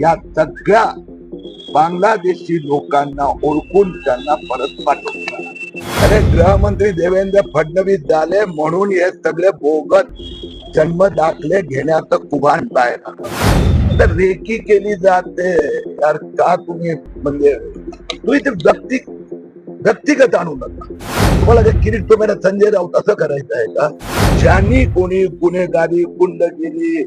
या सगळ्या बांगलादेशी लोकांना ओळखून त्यांना परत पाठवलं अरे गृहमंत्री देवेंद्र फडणवीस झाले म्हणून हे सगळे बोगत जन्म दाखले घेण्याचं कुभान बाहेर तर रेकी केली जाते. यार का तुम्ही म्हणजे तुम्ही ते व्यक्ती व्यक्तिगत आणू नका. तुम्हाला जे किरीट तुम्हाला संजय राऊत असं करायचं आहे का? ज्यांनी कोणी गुन्हेगारी गुंडगिरी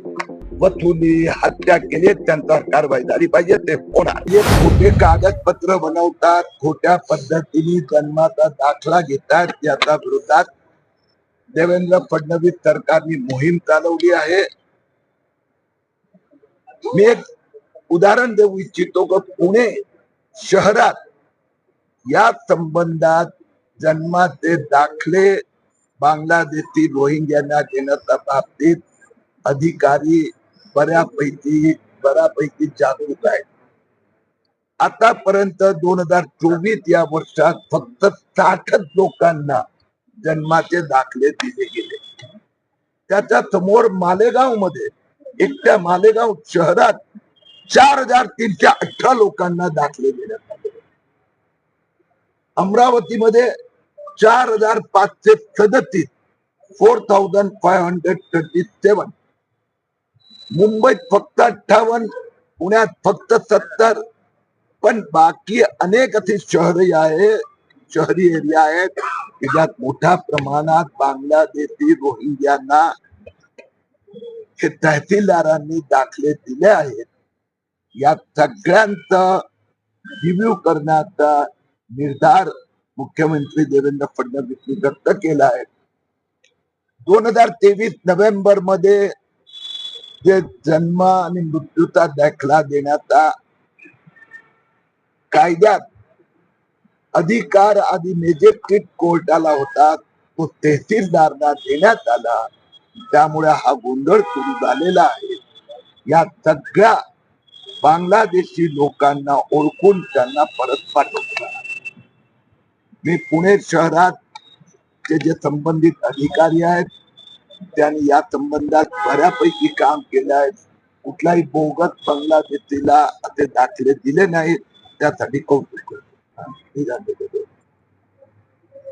वसुली हत्या केली त्यांचा कारवाई झाली पाहिजे ते होणार. हे खोटे कागदपत्र बनवतात खोट्या पद्धतीने जन्माचा दाखला घेतात याच्या विरोधात देवेंद्र फडणवीस सरकारने मोहीम चालवली आहे. मी एक उदाहरण देऊ इच्छितो की पुणे शहरात या संबंधात जन्माचे दाखले बांगलादेशी रोहिंग्यांना देण्याच्या बाबतीत अधिकारी बऱ्यापैकी बऱ्यापैकी जागरूक आहेत आतापर्यंत दोन हजार चोवीस या वर्षात फक्त साठच लोकांना जन्माचे दाखले दिले गेले. त्याच्यासमोर मालेगावमध्ये एकट्या मालेगाव शहरात चार हजार तीनशे अठरा लोकांना दाखले देण्यात आले. अमरावतीमध्ये चार हजार पाचशे सदतीस four thousand five hundred thirty seven मुंबईत फक्त अठ्ठावन्न पुण्यात फक्त सत्तर पण बाकी अनेक असे शहरी आहे शहरी एरिया आहेत की ज्यात मोठ्या प्रमाणात बांगलादेशी रोहिंग्यांना हे तहसीलदारांनी दाखले दिले आहेत. या सगळ्यांचा रिव्ह्यू करण्याचा निर्धार मुख्यमंत्री देवेंद्र फडणवीसनी व्यक्त केला आहे. दोन हजार तेवीस नोव्हेंबरमध्ये जे जन्म आणि मृत्यूचा दाखला देण्याचा कायद्यात अधिकार आधी मॅजिस्ट्रेट कोर्टाला होता. तो तहसीलदारला देण्यात आला. त्यामुळे हा गोंधळ सुरू झालेला आहे. या सगळ्या बांगलादेशी लोकांना ओळखून त्यांना परत पाठवला. मी पुणे शहरात चे जे संबंधित अधिकारी आहेत त्यांनी या संबंधात बऱ्यापैकी काम केलं आहे. कुठलाही बोगत बंगला बांगलादेशीला ते दाखले दिले नाहीत त्यासाठी कौतुक करतो.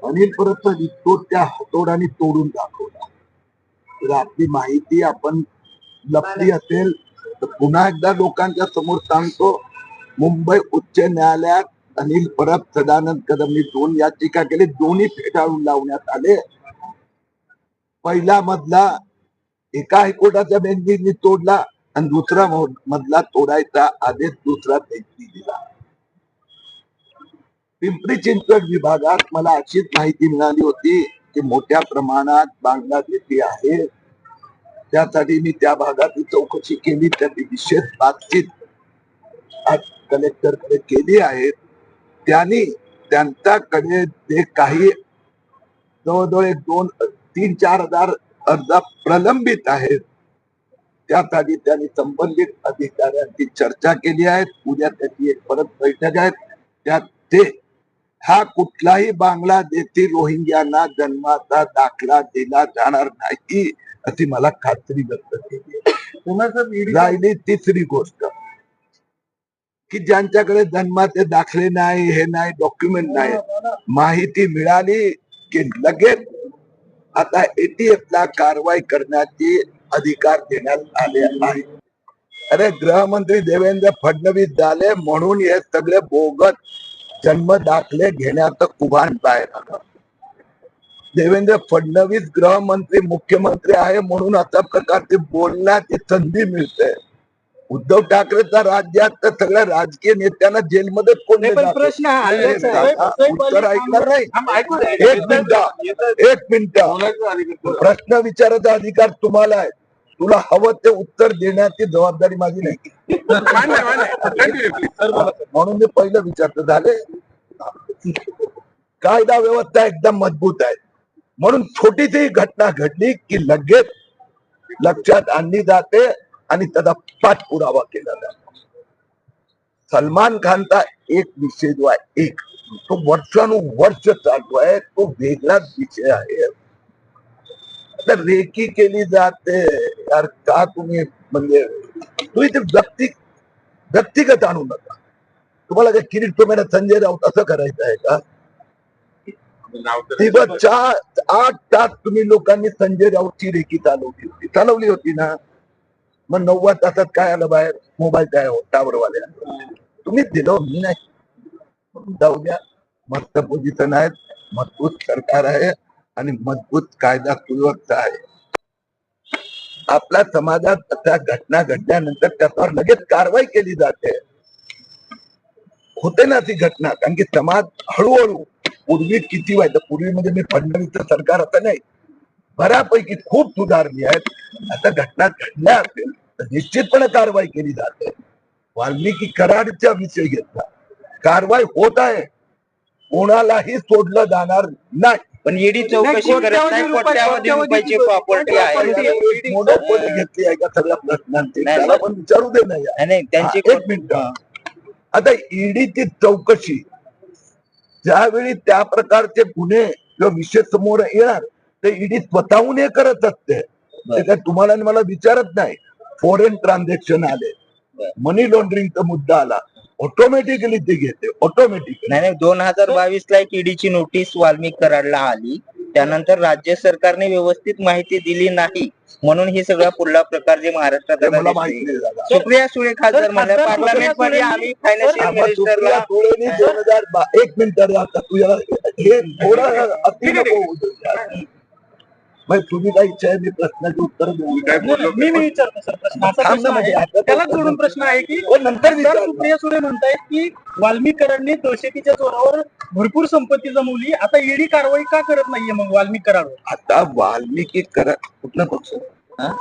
अनिल परत तो त्या हातोडाने तोडून दाखवला. तर आपली माहिती आपण लपली असेल तर पुन्हा एकदा लोकांच्या समोर सांगतो मुंबई उच्च न्यायालयात अनिल परब सदानंद कदमनी दोन याचिका केली. दोन्ही फेटाळून लावण्यात आले. पहिला मधला एका हायकोर्टाच्या बेंचनी तोडला आणि दुसरा मधला तोडायचा आदेश दुसरा बेंचनी दिला. पिंपरी चिंचवड विभागात मला अशीच माहिती मिळाली होती की मोठ्या प्रमाणात बांगलादेशी आहे. त्यासाठी मी त्या भागात चौकशी केली त्यांनी विशेष बातचीत आज कलेक्टरकडे केली आहे. त्यांनी त्यांच्याकडे जे काही जवळजवळ एक दोन तीन चार हजार अर्ज प्रलंबित आहेत. त्यासाठी त्यांनी संबंधित अधिकाऱ्यांची चर्चा केली आहे. उद्या त्याची एक परत बैठक आहे. त्यात ते हा कुठलाही बांगलादेशी रोहिंग्यांना जन्माचा दाखला दिला जाणार नाही अशी मला खात्री व्यक्त केली. राहिली तिसरी गोष्ट की ज्यांच्याकडे जन्माचे दाखले नाही हे नाही डॉक्युमेंट नाही माहिती मिळाली की लगेच आता एटीएफ ला कारवाई करण्याची अधिकार देण्यात आले आहे. अरे गृहमंत्री देवेंद्र फडणवीस झाले म्हणून हे सगळे बोगत जन्म दाखले घेण्याचं कुभान बाहेर आलं. देवेंद्र फडणवीस गृहमंत्री मुख्यमंत्री आहे म्हणून अशा प्रकारची बोलण्याची संधी मिळते. उद्धव ठाकरेचा राज्यात तर सगळ्या राजकीय नेत्यांना जेलमध्ये कोण प्रश्न उत्तर ऐकणार नाही. एक मिनिट एक मिनिट. प्रश्न विचारायचा अधिकार तुम्हाला आहे. तुला हवं ते उत्तर देण्याची जबाबदारी माझी नाही. म्हणून मी पहिलं विचारतो झाले? कायदा व्यवस्था एकदम मजबूत आहे. म्हणून छोटीशी घटना घडली की लगेच लक्षात आणली जाते. आणि त्याचा पाठपुरावा केला जातो. सलमान खानचा एक विषय जो आहे एक. तो वर्षानुवर्ष चालू आहे तो वेगळाच विषय आहे. तर रेकी केली जाते. यार का तुम्ही म्हणजे तुम्ही ते व्यक्ती व्यक्तिगत आणू नका. तुम्हाला काय किरीट तुम्हाला संजय राऊत असं करायचं आहे का? दिवस चार आठ तास तुम्ही लोकांनी संजय राऊतची रेखी चालवली होती. चालवली होती ना? मग नव्वद तासात काय आलं बाहेर? मोबाईल काय टावरवाल्या. तुम्हीच दिलो मी नाही. जाऊ द्या. मस्त पोझिशन आहेत. मजबूत सरकार आहे आणि मजबूत कायदा सुव्यवस्था आहे. आपल्या समाजात त्या घटना घडल्यानंतर त्याच्यावर लगेच कारवाई केली जाते. होते ना ती घटना कारण की समाज हळूहळू पूर्वी किती व्हायचं? पूर्वी म्हणजे मी फडणवीसचं सरकार आता नाही. बऱ्यापैकी खूप सुधारली आहेत. आता घटना घडल्या असेल तर निश्चितपणे कारवाई केली जाते. वाल्मिकी कराडचा विषय घेतला. कारवाई होत आहे. कोणालाही सोडलं जाणार नाही. पण ईडी चौकशी करत नाही कोट्यावधी कोट्यावधी रुपये- रुपयाची प्रॉपर्टी आहे. मोनोपोली घेतली आहे का सगळ्या प्रश्नांची? त्याला पण विचारू दे नाही. नाही, नाही त्यांची एक मिनिट. आता ईडीची चौकशी. ज्यावेळी त्या प्रकारचे गुन्हे किंवा विषय समोर येणार ते ईडी स्वतःहून हे करत असते. ते काय तुम्हाला आणि मला विचारत नाही. फॉरेन ट्रान्झॅक्शन आले. मनी लॉन्ड्रिंगचा मुद्दा आला. ऑटोमॅटिकली ते घेते. ऑटोमॅटिकली नाही नाही दोन हजार बावीस ला एक ईडीची नोटीस वाल्मिक कराडला आली. त्यानंतर राज्य सरकारने व्यवस्थित माहिती दिली नाही. म्हणून हे सगळा पुढला प्रकार जे महाराष्ट्रात सुप्रिया सुळे खासदार सर, म्हणल्या खासदार पार्लमेंट सुप्रिया मध्ये सुळे- आम्ही फायनान्शियल एक मिनिट हे थोडा अति नको होऊ दे यार. मग तुम्ही काय इच्छा आहे मी प्रश्नाचे उत्तर देऊ काय बोललो मी मी विचारतो सर. प्रश्न असा म्हणजे आहे. आता त्याला जोडून प्रश्न आहे की हो, नंतर सर विचार सुप्रिया सुळे म्हणतायत की वाल्मिक कराडने दहशतीच्या जोरावर भरपूर संपत्ती जमवली आता ईडी कारवाई का करत नाहीये मग वाल्मिक कराडवर आता वाल्मिकी करा कुठला पक्ष? हा?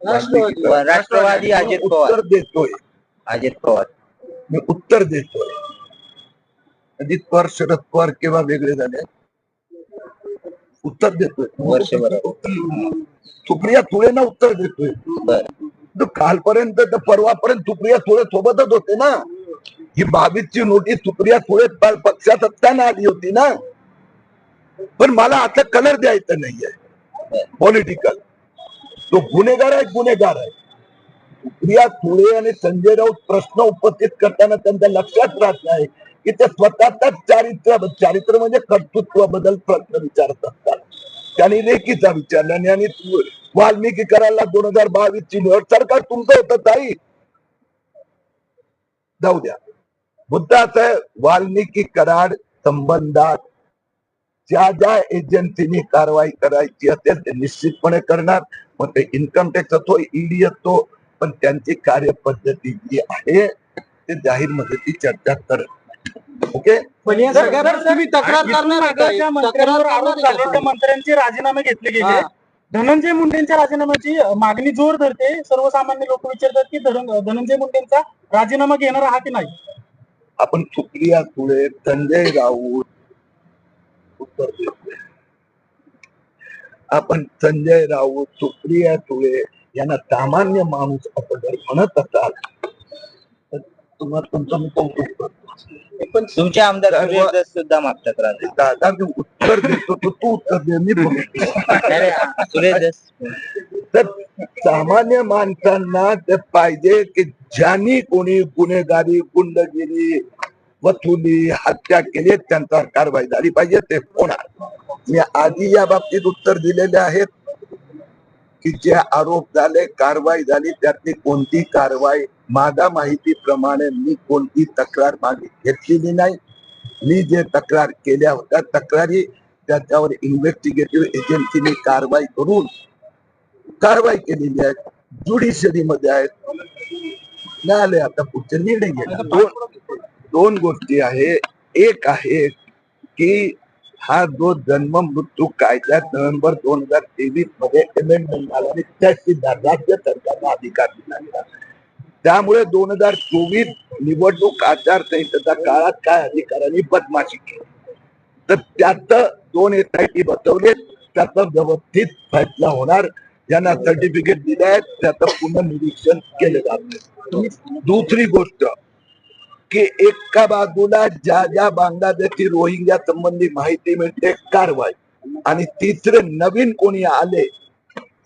राष्ट्रवादी अजित पवार. उत्तर देतोय. अजित पवार. मी उत्तर देतोय. अजित पवार शरद पवार केव्हा वेगळे झाले? उत्तर देतोय. वर्षभर. सुप्रिया सुळेना उत्तर देतोय. कालपर्यंत तर परवापर्यंत सुप्रिया सुळे सोबतच होते ना. ही बावीस ची नोटीस सुप्रिया सुळे पक्षात असताना आली होती ना. पण मला आता कलर द्यायचं नाहीये. पॉलिटिकल तो गुन्हेगार आहे गुन्हेगार आहे. सुप्रिया सुळे आणि संजय राऊत प्रश्न उपस्थित करताना त्यांच्या लक्षात राहत नाही. की ते स्वतःच चारित्र्य चारित्र्य म्हणजे कर्तृत्वाबद्दल प्रश्न विचारत असतात त्यांनी लेखीचा विचारला आणि- वाल्मिकी करायला दोन हजार बावीस ची निवड. सरकार तुमचं होतं ताई. जाऊ द्या. मुद्दा असा आहे वाल्मिकी कराड संबंधात ज्या ज्या एजन्सीनी कारवाई करायची असेल ते निश्चितपणे करणार. मग ते इन्कम टॅक्स असतो ईडी असतो पण त्यांची कार्यपद्धती जी आहे ते जाहीरमध्ये ती चर्चा करत ओके पण या सर, सगळ्या सर, तुम्ही तक्रार करणार मागं आहे ज्या का? मंत्र्यांवर तक्रार आरोप करणार झाले आहे त्या का? मंत्र्यांचे राजीनामे घेतले गेले हा. धनंजय मुंडेंच्या राजीनाम्याची मागणी जोर धरते सर्वसामान्य लोक विचारतात की धन- धनंजय मुंडेंचा राजीनामा घेणार आहात की नाही आपण सुप्रिया सुळे संजय राऊत उत्तर देतोय आपण संजय राऊत सुप्रिया सुळे यांना सामान्य माणूस असं जर म्हणत असाल तुम्हाला तुमचं मी कौतुक करतो. पण तुमचे आमदार सुद्धा मागतात. दादा मी उत्तर देतो तू उत्तर दे मी सुरेश दस. तर सामान्य माणसांना ते पाहिजे की ज्यांनी कोणी गुन्हेगारी गुंडगिरी वसुली हत्या केली त्यांच्यावर कारवाई झाली पाहिजे ते होणार. मी आधी या बाबतीत उत्तर दिलेले आहेत की जे आरोप झाले कारवाई झाली त्यातली कोणती कारवाई माझ्या माहितीप्रमाणे मी कोणती तक्रार मागे घेतलेली नाही. मी जे तक्रार केल्या होत्या तक्रारी त्याच्यावर इन्व्हेस्टिगेटिव्ह एजन्सीने कारवाई करून कारवाई केलेली आहे ज्युडिशरी मध्ये आहेत. न्यायालय आता पुढचे निर्णय घेणार. दोन दोन गोष्टी आहे. एक आहे की हा जो जन्म मृत्यू कायद्यात नोव्हेंबर दोन हजार तेवीसमध्ये अमेंडमेंट झाला आणि त्याची राज्य सरकारला अधिकार दिला. गेला त्यामुळे दोन हजार चोवीस निवडणूक आचारसंहितेच्या काळात काय अधिकाऱ्यांनी बदमाशी केली. तर त्यात दोन एस आय टी बसवले त्याचा व्यवस्थित फैसला होणार ज्यांना सर्टिफिकेट दिले आहेत त्याचं पुनर्निरीक्षण केलं जात दुसरी गोष्ट की एका बाजूला ज्या ज्या बांगलादेशी रोहिंग्या संबंधी माहिती मिळते कारवाई. आणि तिसरे नवीन कोणी आले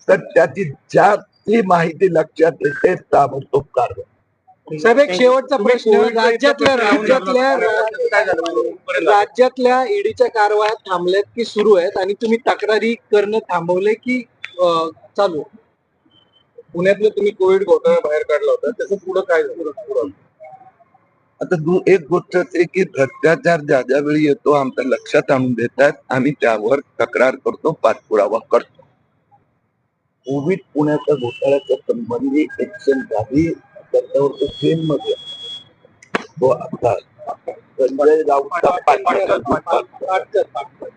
तर त्याची ज्या ती माहिती लक्षात येते ताबडतोब कारवाई साहेब एक शेवटचा प्रश्न. राज्यातल्या राज्यातल्या राज्यातल्या ईडीच्या कारवाया थांबल्यात की सुरू आहेत? आणि तुम्ही तक्रारी करणं थांबवले की अं, चालू आहे? पुण्यातलं तुम्ही कोविड घोटाळा बाहेर काढला होता. त्याचं पुढं काय झालं? आता दु एक गोष्ट आहे की भ्रष्टाचार ज्या ज्या वेळी येतो आमच्या लक्षात आणून देतात. आम्ही त्यावर तक्रार करतो पाठपुरावा करतो. कोविड पुण्याच्या घोटाळ्याच्या संबंधी एक्शन झाली त्याच्यावर तो फेममध्ये तो आता संजय पाठपुरावा.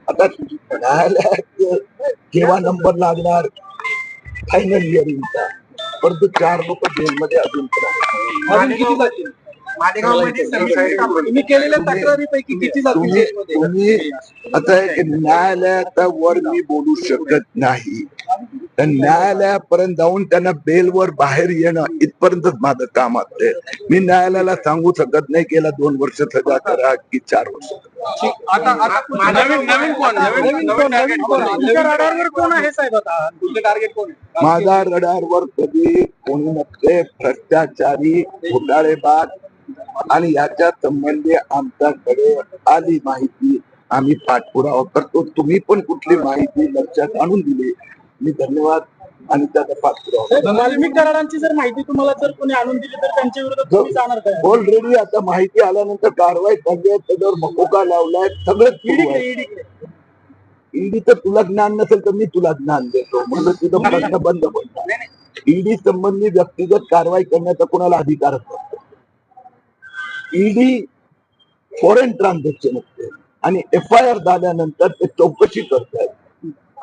आता न्यायालयात केव्हा नंबर लागणार फायनल हिअरिंगचा परंतु चार लोक जेलमध्ये अजून पण आहेत. तुम्ही केलेल्या तक्रारीपैकी किती जातील तुम्ही जेलमध्ये? तुम्ही आता न्यायालयाचा वर मी बोलू शकत नाही तर न्यायालयापर्यंत जाऊन त्यांना बेलवर बाहेर येणं इथपर्यंतच माझं काम असते मी न्यायालयाला सांगू शकत नाही गेला दोन वर्ष सजा करा की चार वर्ष आता आता नवीन नवीन कोण? नवीन कोण नवीन कोण? तुमच्या रडारवर कोण आहे साहेब आता? तुमचं टार्गेट कोण आहे माझा रडारवर कधी कोणी नसते. भ्रष्टाचारी घोटाळेबाज. आणि याच्या संबंधी आमच्याकडे आली माहिती. आम्ही पाठपुरावा करतो. तुम्ही पण कुठली माहिती लक्षात आणून दिली. मी धन्यवाद आणि त्याचा पाठपुरावा वाल्मिक करारांची जर माहिती तुम्हाला जर कोणी आणून दिली तर त्यांच्या विरोधात तुम्ही जाणार काय? ऑलरेडी आता माहिती आल्यानंतर कारवाई चालली आहे त्याच्यावर मकोका लावलाय ईडीकडे ईडी तर तुला ज्ञान नसेल तर मी तुला ज्ञान देतो. म्हणजे तुझं प्रश्न बंद पडतो ईडी संबंधी व्यक्तिगत कारवाई करण्याचा कोणाला अधिकारच नसतो ईडी फॉरेन ट्रान्झॅक्शन असते. आणि एफ आय आर झाल्यानंतर ते चौकशी करतायत.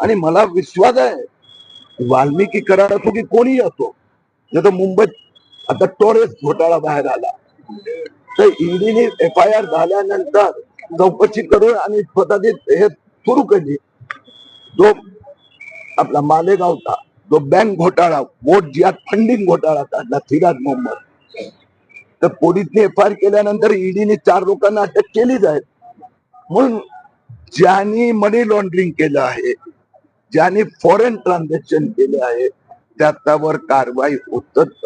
आणि मला विश्वास आहे वाल्मिकी करार असो की कोणी असो जसं मुंबईत आता टोरेस घोटाळा बाहेर आला. तर ईडीने एफ आय आर झाल्यानंतर चौकशी करून आणि स्वतःची हे सुरू केली. जो आपला मालेगावचा जो बँक घोटाळा वोट जिहाद फंडिंग घोटाळा काढला सिराज मोहम्मद. तर पोलिसने एफ आय आर केल्यानंतर ईडीने चार लोकांना अटक केलीच आहे. म्हणून ज्यांनी मनी लॉन्ड्रिंग केलं आहे ज्याने फॉरेन ट्रान्झॅक्शन केले आहे त्याच्यावर कारवाई होतच